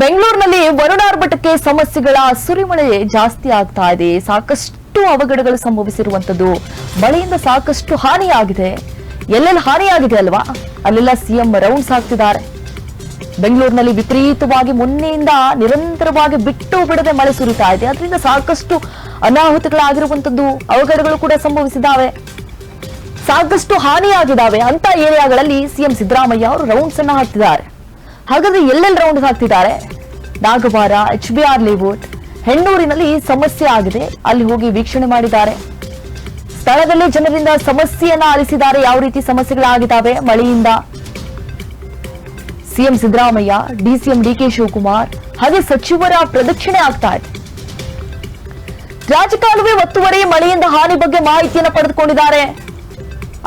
ಬೆಂಗಳೂರಿನಲ್ಲಿ ವರುಣಾರ್ಭಟಕ್ಕೆ ಸಮಸ್ಯೆಗಳ ಸುರಿಮಳೆ ಜಾಸ್ತಿ ಆಗ್ತಾ ಇದೆ. ಸಾಕಷ್ಟು ಅವಘಡಗಳು ಸಂಭವಿಸಿರುವಂತದ್ದು ಮಳೆಯಿಂದ ಸಾಕಷ್ಟು ಹಾನಿಯಾಗಿದೆ. ಎಲ್ಲೆಲ್ಲಿ ಹಾನಿಯಾಗಿದೆ ಅಲ್ವಾ? ಅಲ್ಲೆಲ್ಲ ಸಿಎಂ ರೌಂಡ್ಸ್ ಹಾಕ್ತಿದ್ದಾರೆ ಬೆಂಗಳೂರಿನಲ್ಲಿ ವಿಪರೀತವಾಗಿ ಮೊನ್ನೆಯಿಂದ ನಿರಂತರವಾಗಿ ಬಿಟ್ಟು ಬಿಡದೆ ಮಳೆ ಸುರಿತಾ ಇದೆ. ಅದರಿಂದ ಸಾಕಷ್ಟು ಅನಾಹುತಗಳಾಗಿರುವಂತದ್ದು ಅವಘಡಗಳು ಕೂಡ ಸಂಭವಿಸಿದ್ದಾವೆ. ಸಾಕಷ್ಟು ಹಾನಿಯಾಗಿದ್ದಾವೆ ಅಂತ ಏರಿಯಾಗಳಲ್ಲಿ ಸಿಎಂ ಸಿದ್ದರಾಮಯ್ಯ ಅವರು ರೌಂಡ್ಸ್ ಅನ್ನ ಹಾಕ್ತಿದ್ದಾರೆ. ಹಾಗಾದ್ರೆ ಎಲ್ಲೆಲ್ಲಿ ರೌಂಡ್ ಹಾಕ್ತಿದ್ದಾರೆ Nagavara H B R layout ಹೆಣ್ಣೂರಿನಲ್ಲಿ ಸಮಸ್ಯೆ ಆಗಿದೆ. ಅಲ್ಲಿ ಹೋಗಿ ವೀಕ್ಷಣೆ ಮಾಡಿದ್ದಾರೆ. ಸ್ಥಳದಲ್ಲಿ ಜನರಿಂದ ಸಮಸ್ಯೆಯನ್ನ ಆಲಿಸಿದ್ದಾರೆ. ಯಾವ ರೀತಿ ಸಮಸ್ಯೆಗಳಾಗಿದ್ದಾವೆ? ಮಳೆಯಿಂದ. CM Siddaramaiah DCM DK Shivakumar, ಹಾಗೆ ಸಚಿವರ ಪ್ರದಕ್ಷಿಣೆ ಆಗ್ತಾ ಇದೆ. ರಾಜಕಾಲುವೆ ಒತ್ತುವರಿ, ಮಳೆಯಿಂದ ಹಾನಿ ಬಗ್ಗೆ ಮಾಹಿತಿಯನ್ನು ಪಡೆದುಕೊಂಡಿದ್ದಾರೆ.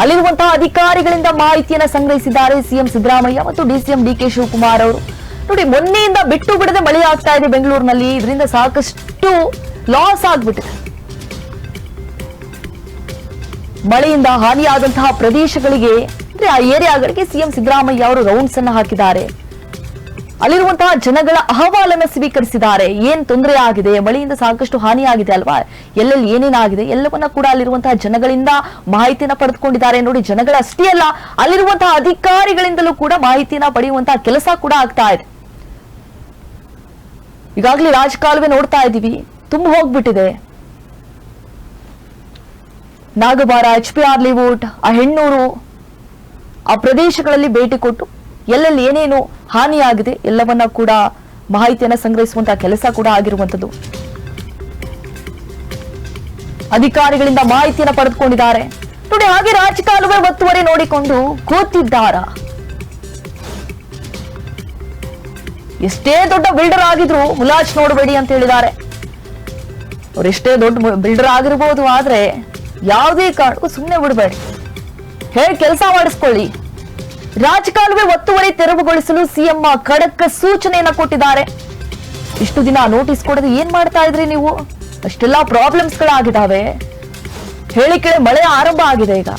ಅಲ್ಲಿರುವಂತಹ ಅಧಿಕಾರಿಗಳಿಂದ ಮಾಹಿತಿಯನ್ನ ಸಂಗ್ರಹಿಸಿದ್ದಾರೆ ಸಿಎಂ ಸಿದ್ದರಾಮಯ್ಯ ಮತ್ತು ಡಿಸಿಎಂ ಡಿಕೆ ಶಿವಕುಮಾರ್ ಅವರು. ನೋಡಿ, ಮೊನ್ನೆಯಿಂದ ಬಿಟ್ಟು ಬಿಡದೆ ಮಳೆ ಆಗ್ತಾ ಇದೆ ಬೆಂಗಳೂರಿನಲ್ಲಿ. ಇದರಿಂದ ಸಾಕಷ್ಟು ಲಾಸ್ ಆಗ್ಬಿಟ್ಟಿದೆ. ಮಳೆಯಿಂದ ಹಾನಿಯಾದಂತಹ ಪ್ರದೇಶಗಳಿಗೆ, ಅಂದ್ರೆ ಆ ಏರಿಯಾಗಳಿಗೆ ಸಿಎಂ ಸಿದ್ದರಾಮಯ್ಯ ಅವರು ರೌಂಡ್ಸ್ ಅನ್ನ ಹಾಕಿದ್ದಾರೆ. ಅಲ್ಲಿರುವಂತಹ ಜನಗಳ ಅಹವಾಲನ್ನು ಸ್ವೀಕರಿಸಿದ್ದಾರೆ. ಏನ್ ತೊಂದರೆ ಆಗಿದೆ ಮಳೆಯಿಂದ ಸಾಕಷ್ಟು ಹಾನಿಯಾಗಿದೆ ಅಲ್ವಾ? ಎಲ್ಲೆಲ್ಲಿ ಏನೇನಾಗಿದೆ? ಎಲ್ಲವನ್ನ ಕೂಡ ಅಲ್ಲಿರುವಂತಹ ಜನಗಳಿಂದ ಮಾಹಿತಿಯನ್ನ ಪಡೆದುಕೊಂಡಿದ್ದಾರೆ ನೋಡಿ. ಜನಗಳ ಅಷ್ಟೇ ಅಲ್ಲ, ಅಲ್ಲಿರುವಂತಹ ಅಧಿಕಾರಿಗಳಿಂದಲೂ ಕೂಡ ಮಾಹಿತಿಯನ್ನ ಪಡೆಯುವಂತಹ ಕೆಲಸ ಕೂಡ ಆಗ್ತಾ ಇದೆ. ಈಗಾಗಲೇ ರಾಜಕಾಲುವೆ ನೋಡ್ತಾ ಇದ್ದೀವಿ. ತುಂಬ ಹೋಗ್ಬಿಟ್ಟಿದೆ. ನಾಗಬಾರ ಎಚ್ ಪಿ ಆರ್ ಆ ಹೆಣ್ಣೂರು ಆ ಪ್ರದೇಶಗಳಲ್ಲಿ ಭೇಟಿ ಕೊಟ್ಟು ಎಲ್ಲೆಲ್ಲಿ ಏನೇನು ಹಾನಿಯಾಗಿದೆ ಎಲ್ಲವನ್ನ ಕೂಡ ಮಾಹಿತಿಯನ್ನ ಸಂಗ್ರಹಿಸುವಂತಹ ಕೆಲಸ ಕೂಡ ಆಗಿರುವಂತದ್ದು ಅಧಿಕಾರಿಗಳಿಂದ ಮಾಹಿತಿಯನ್ನ ಪಡೆದುಕೊಂಡಿದ್ದಾರೆ. ನೋಡಿ, ಹಾಗೆ ರಾಜಕಾಲುವೆ ಒತ್ತುವರಿ ನೋಡಿಕೊಂಡು ಕೂತಿದ್ದಾರ. ಎಷ್ಟೇ ದೊಡ್ಡ ಬಿಲ್ಡರ್ ಆಗಿದ್ರು ಮುಲಾಜ್ ನೋಡಬೇಡಿ ಅಂತ ಹೇಳಿದ್ದಾರೆ. ಎಷ್ಟೇ ದೊಡ್ಡ ಬಿಲ್ಡರ್ ಆಗಿರ್ಬೋದು ಆದ್ರೆ ಯಾವುದೇ ಕಾರಣಕ್ಕೂ ಸುಮ್ಮನೆ ಬಿಡಬೇಡಿ. ಹೇಳಿ ಕೆಲಸ ಮಾಡಿಸ್ಕೊಳ್ಳಿ. ರಾಜಕಾಲುವೆ ಒತ್ತುವರಿ ತೆರವುಗೊಳಿಸಲು ಸಿಎಂ ಖಡಕ್ ಸೂಚನೆಯನ್ನ ಕೊಟ್ಟಿದ್ದಾರೆ. ಇಷ್ಟು ದಿನ ನೋಟಿಸ್ ಕೊಡದೆ ಏನ್ ಮಾಡ್ತಾ ಇದ್ರಿ ನೀವು? ಅಷ್ಟೆಲ್ಲ ಪ್ರಾಬ್ಲಮ್ಸ್ ಗಳಾಗಿದ್ದಾವೆ ಹೇಳಿ ಕೇಳಿ ಮಳೆ ಆರಂಭ ಆಗಿದೆ ಈಗ.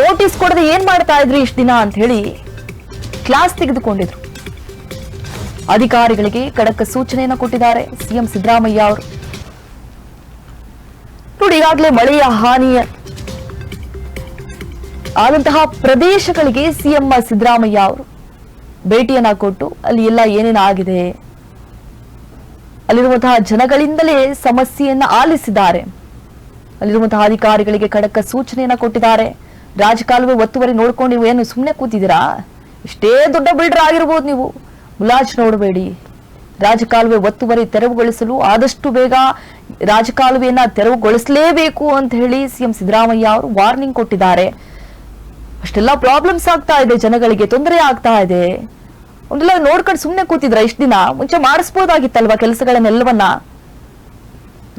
ನೋಟಿಸ್ ಕೊಡದೆ ಏನ್ ಮಾಡ್ತಾ ಇದ್ರಿ ಇಷ್ಟು ದಿನ ಅಂತ ಹೇಳಿ ಕ್ಲಾಸ್ ತೆಗೆದುಕೊಂಡಿದ್ರು. ಅಧಿಕಾರಿಗಳಿಗೆ ಖಡಕ್ ಸೂಚನೆಯನ್ನ ಕೊಟ್ಟಿದ್ದಾರೆ ಸಿಎಂ ಸಿದ್ದರಾಮಯ್ಯ ಅವರು. ನೋಡಿ ಈಗಾಗಲೇ ಮಳೆಯ ಹಾನಿಯ ಆದಂತಹ ಪ್ರದೇಶಗಳಿಗೆ ಸಿಎಂ ಸಿದ್ದರಾಮಯ್ಯ ಅವರು ಭೇಟಿಯನ್ನ ಕೊಟ್ಟು ಅಲ್ಲಿ ಎಲ್ಲ ಏನೇನಾಗಿದೆ ಅಲ್ಲಿರುವಂತಹ ಜನಗಳಿಂದಲೇ ಸಮಸ್ಯೆಯನ್ನ ಆಲಿಸಿದ್ದಾರೆ. ಅಲ್ಲಿರುವಂತಹ ಅಧಿಕಾರಿಗಳಿಗೆ ಖಡಕ ಸೂಚನೆಯನ್ನ ಕೊಟ್ಟಿದ್ದಾರೆ. ರಾಜಕಾಲುವೆ ಒತ್ತುವರಿ ನೋಡ್ಕೊಂಡು ನೀವು ಏನು ಸುಮ್ಮನೆ ಕೂತಿದ್ದೀರಾ? ಇಷ್ಟೇ ದೊಡ್ಡ ಬಿಲ್ಡರ್ ಆಗಿರ್ಬೋದು ನೀವು. ಮುಲಾಜ್ ನೋಡಬೇಡಿ. ರಾಜಕಾಲುವೆ ಒತ್ತುವರಿ ತೆರವುಗೊಳಿಸಲು ಆದಷ್ಟು ಬೇಗ ರಾಜಕಾಲುವೆಯನ್ನ ತೆರವುಗೊಳಿಸಲೇಬೇಕು ಅಂತ ಹೇಳಿ ಸಿಎಂ ಸಿದ್ದರಾಮಯ್ಯ ಅವರು ವಾರ್ನಿಂಗ್ ಕೊಟ್ಟಿದ್ದಾರೆ. ಅಷ್ಟೆಲ್ಲ ಪ್ರಾಬ್ಲಮ್ಸ್ ಆಗ್ತಾ ಇದೆ, ಜನಗಳಿಗೆ ತೊಂದರೆ ಆಗ್ತಾ ಇದೆ. ಒಂದೆಲ್ಲ ನೋಡ್ಕೊಂಡು ಸುಮ್ಮನೆ ಕೂತಿದ್ರ ಇಷ್ಟ ದಿನ? ಮುಂಚೆ ಮಾಡಿಸ್ಬೋದಾಗಿತ್ತಲ್ವಾ ಕೆಲಸಗಳನ್ನೆಲ್ಲವನ್ನ?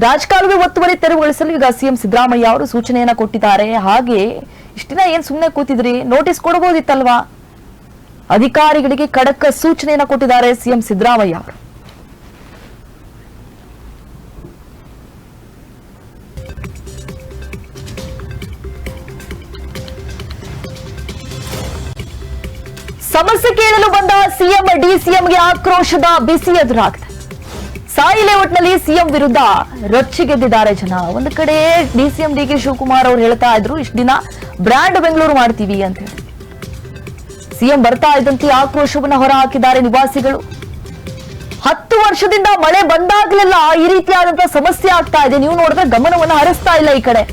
ರಾಜಕಾಲುವೆ ಒತ್ತುವರಿ ತೆರವುಗೊಳಿಸಲು ಈಗ ಸಿಎಂ ಸಿದ್ದರಾಮಯ್ಯ ಅವರು ಸೂಚನೆಯನ್ನ ಕೊಟ್ಟಿದ್ದಾರೆ. ಹಾಗೆ ಇಷ್ಟು ದಿನ ಏನ್ ಸುಮ್ಮನೆ ಕೂತಿದ್ರಿ? ನೋಟಿಸ್ ಕೊಡಬಹುದಿತ್ತಲ್ವಾ ಅಧಿಕಾರಿಗಳಿಗೆ ಖಡಕ್ ಸೂಚನೆಯನ್ನ ಕೊಟ್ಟಿದ್ದಾರೆ ಸಿಎಂ ಸಿದ್ದರಾಮಯ್ಯ ಅವರು. ಸಿಎಂ ಡಿಸಿಎಂಗೆ ಆಕ್ರೋಶದ ಬಿಸಿ ಎದುರಾಗಿದೆ. ಸಾಯಿ ಲೇಔಟ್ನಲ್ಲಿ ಸಿಎಂ ವಿರುದ್ಧ ರೊಚ್ಚಿಗೆದ್ದಿದ್ದಾರೆ ಜನ. ಒಂದು ಕಡೆ ಡಿ ಕೆ ಶಿವಕುಮಾರ್ ಅವರು ಹೇಳ್ತಾ ಇದ್ರು, ಇಷ್ಟು ದಿನ ಬ್ರ್ಯಾಂಡ್ ಬೆಂಗಳೂರು ಮಾಡ್ತೀವಿ ಅಂತ ಹೇಳಿ. ಸಿಎಂ ಬರ್ತಾ ಇದ್ದಂತೆ ಆಕ್ರೋಶವನ್ನ ಹೊರಹಾಕಿದ್ದಾರೆ ನಿವಾಸಿಗಳು. ಹತ್ತು ವರ್ಷದಿಂದ ಮಳೆ ಬಂದಾಗಲೆಲ್ಲ ಈ ರೀತಿಯಾದಂತಹ ಸಮಸ್ಯೆ ಆಗ್ತಾ ಇದೆ. ನೀವು ನೋಡಿದ್ರೆ ಗಮನವನ್ನ ಹರಿಸ್ತಾ ಇಲ್ಲ ಈ ಕಡೆ.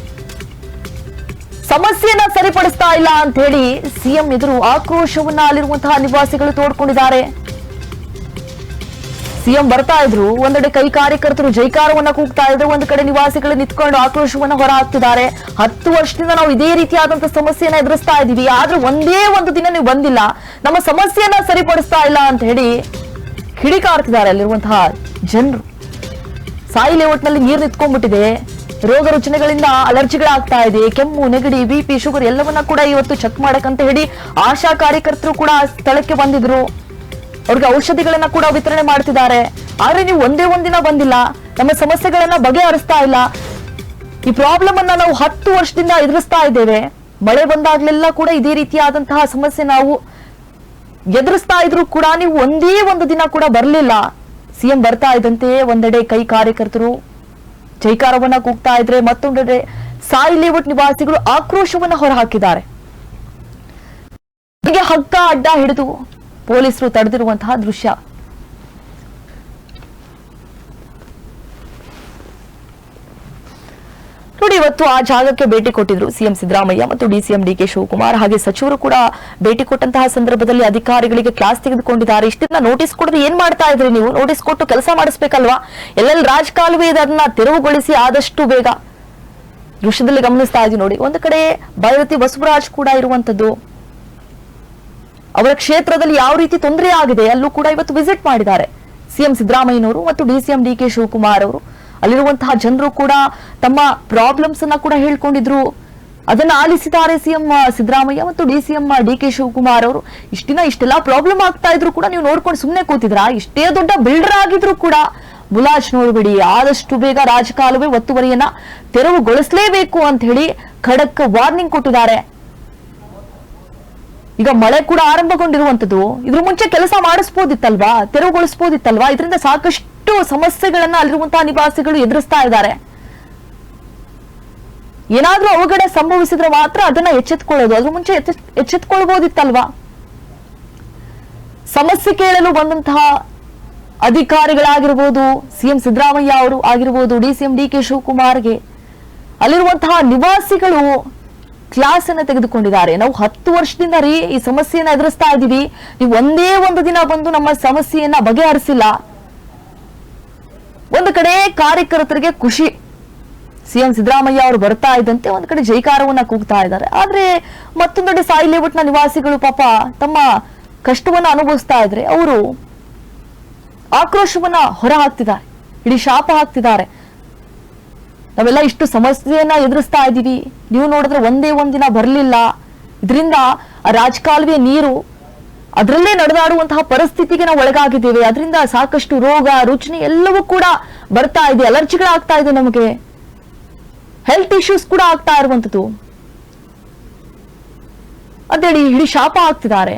ಸಮಸ್ಯೆಯನ್ನ ಸರಿಪಡಿಸ್ತಾ ಇಲ್ಲ ಅಂತ ಹೇಳಿ ಸಿಎಂ ಎದುರು ಆಕ್ರೋಶವನ್ನ ಅಲ್ಲಿರುವಂತಹ ನಿವಾಸಿಗಳು ತೋಡ್ಕೊಂಡಿದ್ದಾರೆ. ಸಿಎಂ ಬರ್ತಾ ಇದ್ರು, ಒಂದೆಡೆ ಕೈ ಕಾರ್ಯಕರ್ತರು ಜೈಕಾರವನ್ನ ಕೂಗ್ತಾ ಇದ್ರು, ಒಂದ್ ಕಡೆ ನಿವಾಸಿಗಳು ನಿಂತ್ಕೊಂಡು ಆಕ್ರೋಶವನ್ನ ಹೊರ ಹಾಕ್ತಿದ್ದಾರೆ ಹತ್ತು ವರ್ಷದಿಂದ ನಾವು ಇದೇ ರೀತಿಯಾದಂತಹ ಸಮಸ್ಯೆಯನ್ನ ಎದುರಿಸ್ತಾ ಇದೀವಿ. ಆದ್ರೆ ಒಂದೇ ಒಂದು ದಿನ ನೀವು ಬಂದಿಲ್ಲ. ನಮ್ಮ ಸಮಸ್ಯೆಯನ್ನ ಸರಿಪಡಿಸ್ತಾ ಇಲ್ಲ ಅಂತ ಹೇಳಿ ಕಿಡಿಕಾರ್ತಿದ್ದಾರೆ ಅಲ್ಲಿರುವಂತಹ ಜನರು. ಸಾಯಿ ಲೇಔಟ್ನಲ್ಲಿ ನೀರು ನಿಂತ್ಕೊಂಡ್ಬಿಟ್ಟಿದೆ. ರೋಗ ರುಚನೆಗಳಿಂದ ಅಲರ್ಜಿಗಳಾಗ್ತಾ ಇದೆ. ಕೆಮ್ಮು, ನೆಗಡಿ ಬಿಪಿ ಶುಗರ್ ಎಲ್ಲವನ್ನ ಕೂಡ ಇವತ್ತು ಚೆಕ್ ಮಾಡಕ್ಕಂತ ಹೇಳಿ ಆಶಾ ಕಾರ್ಯಕರ್ತರು ಕೂಡ ಸ್ಥಳಕ್ಕೆ ಬಂದಿದ್ರು. ಅವ್ರಿಗೆ ಔಷಧಿಗಳನ್ನ ಕೂಡ ವಿತರಣೆ ಮಾಡ್ತಿದ್ದಾರೆ. ಆದ್ರೆ ನೀವು ಒಂದೇ ಒಂದಿನ ಬಂದಿಲ್ಲ. ನಮ್ಮ ಸಮಸ್ಯೆಗಳನ್ನ ಬಗೆಹರಿಸ್ತಾ ಇಲ್ಲ. ಈ ಪ್ರಾಬ್ಲಮ್ ಅನ್ನ ನಾವು ಹತ್ತು ವರ್ಷದಿಂದ ಎದುರಿಸ್ತಾ ಇದ್ದೇವೆ. ಮಳೆ ಬಂದಾಗ್ಲೆಲ್ಲ ಕೂಡ ಇದೇ ರೀತಿಯಾದಂತಹ ಸಮಸ್ಯೆ ನಾವು ಎದುರಿಸ್ತಾ ಇದ್ರು ಕೂಡ ನೀವು ಒಂದೇ ಒಂದು ದಿನ ಕೂಡ ಬರಲಿಲ್ಲ. ಸಿಎಂ ಬರ್ತಾ ಇದ್ದಂತೆ ಒಂದೆಡೆ ಕೈ ಕಾರ್ಯಕರ್ತರು ಜೈಕಾರವನ್ನ ಕೂಗ್ತಾ ಇದ್ರೆ ಮತ್ತೊಂದೆಡೆ ಸಾಯಿ ಲೇಔಟ್ ನಿವಾಸಿಗಳು ಆಕ್ರೋಶವನ್ನ ಹೊರಹಾಕಿದ್ದಾರೆ. ಹೀಗೆ ಹಗ್ಗ ಅಡ್ಡ ಹಿಡಿದು ಪೊಲೀಸರು ತಡೆದಿರುವಂತಹ ದೃಶ್ಯ. ನೋಡಿ, ಇವತ್ತು ಆ ಜಾಗಕ್ಕೆ ಭೇಟಿ ಕೊಟ್ಟಿದ್ರು ಸಿಎಂ ಸಿದ್ದರಾಮಯ್ಯ ಮತ್ತು ಡಿಸಿಎಂ ಡಿಕೆ ಶಿವಕುಮಾರ್. ಹಾಗೆ ಸಚಿವರು ಕೂಡ ಭೇಟಿ ಕೊಟ್ಟಂತಹ ಸಂದರ್ಭದಲ್ಲಿ ಅಧಿಕಾರಿಗಳಿಗೆ ಕ್ಲಾಸ್ ತೆಗೆದುಕೊಂಡಿದ್ದಾರೆ. ಇಷ್ಟನ್ನ ನೋಟಿಸ್ ಕೊಡದೆ ಏನ್ ಮಾಡ್ತಾ ಇದ್ರಿ ನೀವು? ನೋಟಿಸ್ ಕೊಟ್ಟು ಕೆಲಸ ಮಾಡಿಸ್ಬೇಕಲ್ವಾ? ಎಲ್ಲೆಲ್ಲಿ ರಾಜಕಾಲುವೆ ಅದನ್ನ ತೆರವುಗೊಳಿಸಿ ಆದಷ್ಟು ಬೇಗ? ದೃಶ್ಯದಲ್ಲಿ ಗಮನಿಸ್ತಾ ಇದೀವಿ ನೋಡಿ. ಒಂದು ಕಡೆ ಭೈರತಿ ಬಸವರಾಜ್ ಕೂಡ ಇರುವಂತದ್ದು ಅವರ ಕ್ಷೇತ್ರದಲ್ಲಿ ಯಾವ ರೀತಿ ತೊಂದರೆ ಆಗಿದೆ ಅಲ್ಲೂ ಕೂಡ ಇವತ್ತು ವಿಸಿಟ್ ಮಾಡಿದ್ದಾರೆ. ಸಿಎಂ ಸಿದ್ದರಾಮಯ್ಯನವರು ಮತ್ತು ಡಿಸಿಎಂ ಡಿ ಕೆ ಶಿವಕುಮಾರ್ ಅವರು. ಅಲ್ಲಿರುವಂತಹ ಜನರು ಕೂಡ ತಮ್ಮ ಪ್ರಾಬ್ಲಮ್ಸ್ ಅನ್ನ ಕೂಡ ಹೇಳ್ಕೊಂಡಿದ್ರು. ಅದನ್ನ ಆಲಿಸಿದ್ದಾರೆ ಸಿಎಂ ಸಿದ್ದರಾಮಯ್ಯ ಮತ್ತು ಡಿಸಿಎಂ ಡಿ ಕೆ ಶಿವಕುಮಾರ್ ಅವರು. ಇಷ್ಟಿನ ಇಷ್ಟೆಲ್ಲ ಪ್ರಾಬ್ಲಮ್ ಆಗ್ತಾ ಇದ್ರು ಕೂಡ ನೀವು ನೋಡ್ಕೊಂಡು ಸುಮ್ಮನೆ ಕೂತಿದ್ರಾ ಇಷ್ಟೇ ದೊಡ್ಡ ಬಿಲ್ಡರ್ ಆಗಿದ್ರು ಕೂಡ. ಮುಲಾಜ್ ನೋಡ್ಬಿಡಿ, ಆದಷ್ಟು ಬೇಗ ರಾಜಕಾಲುವೆ ಒತ್ತುವರಿಯನ್ನ ತೆರವುಗೊಳಿಸಲೇಬೇಕು ಅಂತ ಹೇಳಿ ಖಡಕ್ ವಾರ್ನಿಂಗ್ ಕೊಟ್ಟಿದ್ದಾರೆ. ಈಗ ಮಳೆ ಕೂಡ ಆರಂಭಗೊಂಡಿರುವಂತದ್ದು ಇದ್ರ ಮುಂಚೆ ಕೆಲಸ ಮಾಡಿಸ್ಬೋದಿತ್ತಲ್ವಾ? ತೆರವುಗೊಳಿಸ್ಬೋದಿತ್ತಲ್ವಾ? ಇದರಿಂದ ಸಾಕಷ್ಟು ಸಮಸ್ಯೆಗಳನ್ನ ಅಲ್ಲಿರುವಂತಹ ನಿವಾಸಿಗಳು ಎದುರಿಸ್ತಾ ಇದ್ದಾರೆ. ಏನಾದ್ರೂ ಅವಘಡ ಸಂಭವಿಸಿದ್ರೆ ಮಾತ್ರ ಅದನ್ನ ಎಚ್ಚೆತ್ಕೊಳ್ಳೋದು. ಅದ್ರ ಮುಂಚೆ ಎಚ್ಚೆ- ಎಚ್ಚೆತ್ಕೊಳ್ಬೋದಿತ್ತಲ್ವಾ? ಸಮಸ್ಯೆ ಕೇಳಲು ಬಂದಂತಹ ಅಧಿಕಾರಿಗಳಾಗಿರ್ಬೋದು, ಸಿಎಂ ಸಿದ್ದರಾಮಯ್ಯ ಅವರು ಆಗಿರ್ಬೋದು ಡಿಸಿಎಂ ಡಿ ಕೆ ಶಿವಕುಮಾರ್ಗೆ, ಅಲ್ಲಿರುವಂತಹ ನಿವಾಸಿಗಳು ಕ್ಲಾಸ್ ಅನ್ನ ತೆಗೆದುಕೊಂಡಿದ್ದಾರೆ. ನಾವು ಹತ್ತು ವರ್ಷದಿಂದ ರೀ ಈ ಸಮಸ್ಯೆಯನ್ನ ಎದುರಿಸ್ತಾ ಇದೀವಿ ನೀವು ಒಂದೇ ಒಂದು ದಿನ ಬಂದು ನಮ್ಮ ಸಮಸ್ಯೆಯನ್ನ ಬಗೆಹರಿಸಿಲ್ಲ. ಒಂದು ಕಡೆ ಕಾರ್ಯಕರ್ತರಿಗೆ ಖುಷಿ. ಸಿಎಂ ಸಿದ್ದರಾಮಯ್ಯ ಅವರು ಬರ್ತಾ ಇದ್ದಂತೆ ಒಂದ್ ಕಡೆ ಜೈಕಾರವನ್ನ ಕೂಗ್ತಾ ಇದ್ದಾರೆ. ಆದ್ರೆ ಮತ್ತೊಂದೆಡೆ ಸಾಯಿ ಲೇಔಟ್ನ ನಿವಾಸಿಗಳು ಪಾಪ ತಮ್ಮ ಕಷ್ಟವನ್ನ ಅನುಭವಿಸ್ತಾ ಇದ್ರೆ ಅವರು ಆಕ್ರೋಶವನ್ನ ಹೊರ ಹಾಕ್ತಿದ್ದಾರೆ. ಇಡೀ ಶಾಪ ಹಾಕ್ತಿದ್ದಾರೆ. ನಾವೆಲ್ಲ ಇಷ್ಟು ಸಮಸ್ಯೆಯನ್ನ ಎದುರಿಸ್ತಾ ಇದ್ದೀವಿ. ನೀವು ನೋಡಿದ್ರೆ ಒಂದೇ ಒಂದಿನ ಬರಲಿಲ್ಲ. ಇದರಿಂದ ರಾಜಕಾಲುವೆ ನೀರು ಅದರಲ್ಲೇ ನಡೆದಾಡುವಂತಹ ಪರಿಸ್ಥಿತಿಗೆ ನಾವು ಒಳಗಾಗಿದ್ದೇವೆ. ಅದರಿಂದ ಸಾಕಷ್ಟು ರೋಗ ರುಚಿನಿ ಎಲ್ಲವೂ ಕೂಡ ಬರ್ತಾ ಇದೆ. ಅಲರ್ಜಿಗಳಾಗ್ತಾ ಇದೆ ನಮಗೆ. ಹೆಲ್ತ್ ಇಶ್ಯೂಸ್ ಕೂಡ ಆಗ್ತಾ ಇರುವಂತದ್ದು ಅಂತೇಳಿ ಇಡೀ ಶಾಪ ಹಾಕ್ತಿದ್ದಾರೆ.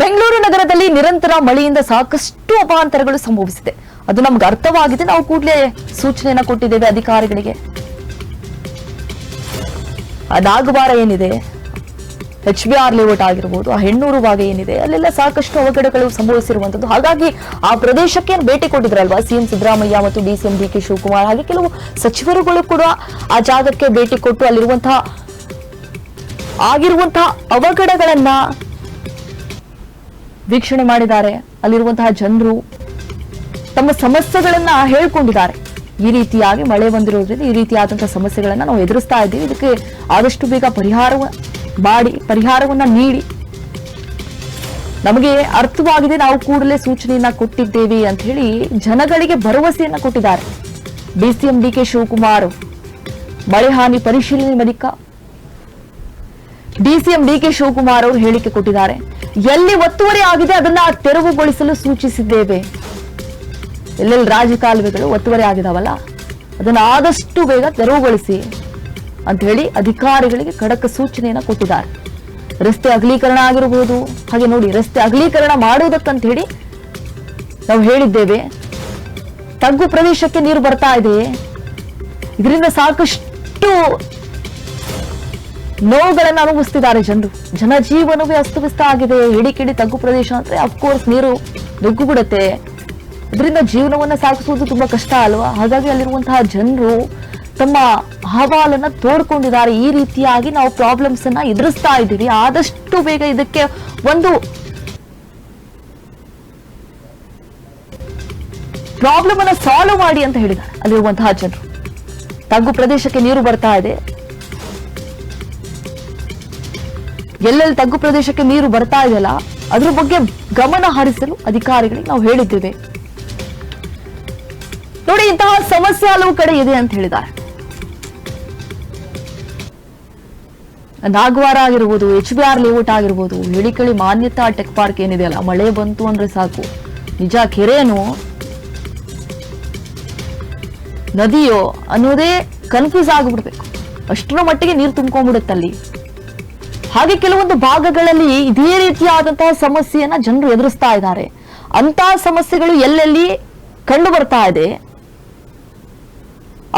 ಬೆಂಗಳೂರು ನಗರದಲ್ಲಿ ನಿರಂತರ ಮಳೆಯಿಂದ ಸಾಕಷ್ಟು ಅಪಾಂತರಗಳು ಸಂಭವಿಸಿದೆ. ಅದು ನಮ್ಗೆ ಅರ್ಥವಾಗಿದೆ. ನಾವು ಕೂಡಲೇ ಸೂಚನೆಯನ್ನು ಕೊಟ್ಟಿದ್ದೇವೆ ಅಧಿಕಾರಿಗಳಿಗೆ. ಆ ನಾಗವಾರ ಏನಿದೆ? ಎಚ್ ಬಿ ಆರ್ ಲೇಔಟ್ ಆಗಿರ್ಬೋದು, ಆ ಹೆಣ್ಣೂರು ಭಾಗ ಏನಿದೆ, ಅಲ್ಲೆಲ್ಲ ಸಾಕಷ್ಟು ಅವಘಡಗಳು ಸಂಭವಿಸಿರುವಂತದ್ದು ಹಾಗಾಗಿ ಆ ಪ್ರದೇಶಕ್ಕೆ ಭೇಟಿ ಕೊಟ್ಟಿದ್ರಲ್ವಾ? ಸಿಎಂ ಸಿದ್ದರಾಮಯ್ಯ ಮತ್ತು D CM D K Shivakumar, ಹಾಗೆ ಕೆಲವು ಸಚಿವರುಗಳು ಕೂಡ ಆ ಜಾಗಕ್ಕೆ ಭೇಟಿ ಕೊಟ್ಟು ಅಲ್ಲಿರುವಂತಹ, ಆಗಿರುವಂತಹ ಅವಘಡಗಳನ್ನ ವೀಕ್ಷಣೆ ಮಾಡಿದ್ದಾರೆ. ಅಲ್ಲಿರುವಂತಹ ಜನರು ತಮ್ಮ ಸಮಸ್ಯೆಗಳನ್ನ ಹೇಳ್ಕೊಂಡಿದ್ದಾರೆ. ಈ ರೀತಿಯಾಗಿ ಮಳೆ ಬಂದಿರೋದ್ರಿಂದ ಈ ರೀತಿಯಾದಂತಹ ಸಮಸ್ಯೆಗಳನ್ನ ನಾವು ಎದುರಿಸ್ತಾ ಇದ್ದೀವಿ. ಇದಕ್ಕೆ ಆದಷ್ಟು ಬೇಗ ಪರಿಹಾರ ಮಾಡಿ, ಪರಿಹಾರವನ್ನ ನೀಡಿ. ನಮಗೆ ಅರ್ಥವಾಗಿದೆ ನಾವು ಕೂಡಲೇ ಸೂಚನೆಯನ್ನ ಕೊಟ್ಟಿದ್ದೇವೆ ಅಂತ ಹೇಳಿ ಜನಗಳಿಗೆ ಭರವಸೆಯನ್ನ ಕೊಟ್ಟಿದ್ದಾರೆ. ಡಿಸಿಎಂ ಡಿ ಕೆ ಶಿವಕುಮಾರ್, ಮಳೆ ಹಾನಿ ಪರಿಶೀಲನೆ ಬಳಿಕ ಡಿಸಿಎಂ ಡಿಕೆ ಶಿವಕುಮಾರ್ ಅವರು ಹೇಳಿಕೆ ಕೊಟ್ಟಿದ್ದಾರೆ. ಎಲ್ಲಿ ಒತ್ತುವರಿ ಆಗಿದೆ ಅದನ್ನ ತೆರವುಗೊಳಿಸಲು ಸೂಚಿಸಿದ್ದೇವೆ. ಎಲ್ಲೆಲ್ಲಿ ರಾಜಕಾಲುವೆಗಳು ಒತ್ತುವರಿ ಆಗಿದಾವಲ್ಲ, ಅದನ್ನ ಆದಷ್ಟು ಬೇಗ ತೆರವುಗೊಳಿಸಿ ಅಂತ ಹೇಳಿ ಅಧಿಕಾರಿಗಳಿಗೆ ಖಡಕ್ ಸೂಚನೆಯನ್ನ ಕೊಟ್ಟಿದ್ದಾರೆ. ರಸ್ತೆ ಅಗಲೀಕರಣ ಆಗಿರಬಹುದು ಹಾಗೆ ನೋಡಿ ರಸ್ತೆ ಅಗಲೀಕರಣ ಮಾಡುವುದಕ್ಕಂತ ಹೇಳಿ ನಾವು ಹೇಳಿದ್ದೇವೆ. ತಗ್ಗು ಪ್ರದೇಶಕ್ಕೆ ನೀರು ಬರ್ತಾ ಇದೆ. ಇದರಿಂದ ಸಾಕಷ್ಟು ನೋವುಗಳನ್ನು ಅನುಭವಿಸ್ತಿದ್ದಾರೆ ಜನರು. ಜನಜೀವನವೇ ಅಸ್ತವ್ಯಸ್ತ ಆಗಿದೆ. ಹಿಡಿಕಿಡಿ ತಗ್ಗು ಪ್ರದೇಶ ಅಂದ್ರೆ ಅಫ್ಕೋರ್ಸ್ ನೀರು ನುಗ್ಗು ಬಿಡುತ್ತೆ ಇದರಿಂದ ಜೀವನವನ್ನ ಸಾಗಿಸುವುದು ತುಂಬಾ ಕಷ್ಟ ಅಲ್ವಾ? ಹಾಗಾಗಿ ಅಲ್ಲಿರುವಂತಹ ಜನರು ತಮ್ಮ ಅಹವಾಲನ್ನ ತೋಡ್ಕೊಂಡಿದ್ದಾರೆ. ಈ ರೀತಿಯಾಗಿ ನಾವು ಪ್ರಾಬ್ಲಮ್ಸ್ ಅನ್ನ ಎದುರಿಸ್ತಾ ಇದ್ದೀವಿ. ಆದಷ್ಟು ಬೇಗ ಇದಕ್ಕೆ ಒಂದು ಪ್ರಾಬ್ಲಮ್ ಅನ್ನ ಸಾಲ್ವ್ ಮಾಡಿ ಅಂತ ಹೇಳಿದ್ದಾರೆ ಅಲ್ಲಿರುವಂತಹ ಜನರು. ತಗ್ಗು ಪ್ರದೇಶಕ್ಕೆ ನೀರು ಬರ್ತಾ ಇದೆ. ಎಲ್ಲೆಲ್ಲಿ ತಗ್ಗು ಪ್ರದೇಶಕ್ಕೆ ನೀರು ಬರ್ತಾ ಇದೆಯಲ್ಲ, ಅದ್ರ ಬಗ್ಗೆ ಗಮನ ಹರಿಸಲು ಅಧಿಕಾರಿಗಳಿಗೆ ನಾವು ಹೇಳಿದ್ದೇವೆ. ನೋಡಿ, ಇಂತಹ ಸಮಸ್ಯೆ ಹಲವು ಕಡೆ ಇದೆ ಅಂತ ಹೇಳಿದ್ದಾರೆ. ನಾಗವಾರ ಆಗಿರ್ಬೋದು ಎಚ್ ಬಿ ಆರ್ ಲೇಔಟ್ ಆಗಿರ್ಬೋದು ಹೇಳಿಕಳಿ ಮಾನ್ಯತಾ ಟೆಕ್ ಪಾರ್ಕ್ ಏನಿದೆಯಲ್ಲ ಮಳೆ ಬಂತು ಅಂದ್ರೆ ಸಾಕು. ನಿಜ ಕೆರೆನೋ ನದಿಯೋ? ಅನ್ನೋದೇ ಕನ್ಫ್ಯೂಸ್ ಆಗಿಬಿಡ್ಬೇಕು. ಅಷ್ಟರ ಮಟ್ಟಿಗೆ ನೀರು ತುಂಬ್ಕೊಂಡ್ಬಿಡುತ್ತಲ್ಲಿ ಹಾಗೆ ಕೆಲವೊಂದು ಭಾಗಗಳಲ್ಲಿ ಇದೇ ರೀತಿಯಾದಂತಹ ಸಮಸ್ಯೆಯನ್ನ ಜನರು ಎದುರಿಸ್ತಾ ಇದ್ದಾರೆ. ಅಂತಹ ಸಮಸ್ಯೆಗಳು ಎಲ್ಲೆಲ್ಲಿ ಕಂಡು ಬರ್ತಾ ಇದೆ?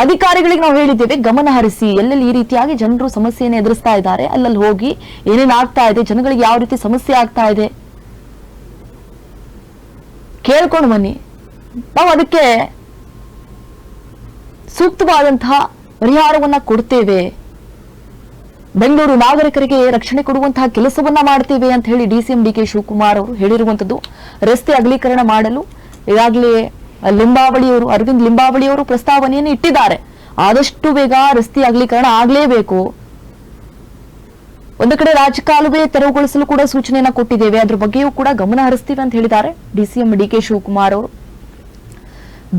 ಅಧಿಕಾರಿಗಳಿಗೆ ನಾವು ಹೇಳಿದ್ದೇವೆ, ಗಮನ ಹರಿಸಿ. ಎಲ್ಲೆಲ್ಲಿ ಈ ರೀತಿಯಾಗಿ ಜನರು ಸಮಸ್ಯೆಯನ್ನು ಎದುರಿಸ್ತಾ ಇದ್ದಾರೆ, ಅಲ್ಲಲ್ಲಿ ಹೋಗಿ ಏನೇನ್ ಆಗ್ತಾ ಇದೆ, ಜನಗಳಿಗೆ ಯಾವ ರೀತಿ ಸಮಸ್ಯೆ ಆಗ್ತಾ ಇದೆ? ಕೇಳ್ಕೊಂಡು ಬನ್ನಿ. ನಾವು ಅದಕ್ಕೆ ಸೂಕ್ತವಾದಂತಹ ಪರಿಹಾರವನ್ನ ಕೊಡ್ತೇವೆ. ಬೆಂಗಳೂರು ನಾಗರಿಕರಿಗೆ ರಕ್ಷಣೆ ಕೊಡುವಂತಹ ಕೆಲಸವನ್ನ ಮಾಡ್ತೇವೆ ಅಂತ ಹೇಳಿ ಡಿಸಿಎಂ ಡಿ ಕೆ ಶಿವಕುಮಾರ್ ಅವರು ಹೇಳಿರುವಂತದ್ದು ರಸ್ತೆ ಅಗಲೀಕರಣ ಮಾಡಲು ಈಗಾಗಲೇ ಲಿಂಬಾವಳಿಯವರು, ಅರವಿಂದ್ ಲಿಂಬಾವಳಿಯವರು ಪ್ರಸ್ತಾವನೆಯನ್ನು ಇಟ್ಟಿದ್ದಾರೆ. ಆದಷ್ಟು ಬೇಗ ರಸ್ತೆ ಅಗಲೀಕರಣ ಆಗಲೇಬೇಕು. ಒಂದು ಕಡೆ ರಾಜಕಾಲುವೆ ತೆರವುಗೊಳಿಸಲು ಕೂಡ ಸೂಚನೆಯನ್ನು ಕೊಟ್ಟಿದ್ದೇವೆ. ಅದ್ರ ಬಗ್ಗೆಯೂ ಕೂಡ ಗಮನ ಹರಿಸ್ತೀವಿ ಅಂತ ಹೇಳಿದ್ದಾರೆ ಡಿಸಿಎಂ ಡಿ ಕೆ ಶಿವಕುಮಾರ್ ಅವರು.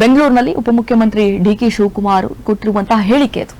ಬೆಂಗಳೂರಿನಲ್ಲಿ ಉಪಮುಖ್ಯಮಂತ್ರಿ ಡಿ ಕೆ ಶಿವಕುಮಾರ್ ಕೊಟ್ಟಿರುವಂತಹ ಹೇಳಿಕೆ ಅದು.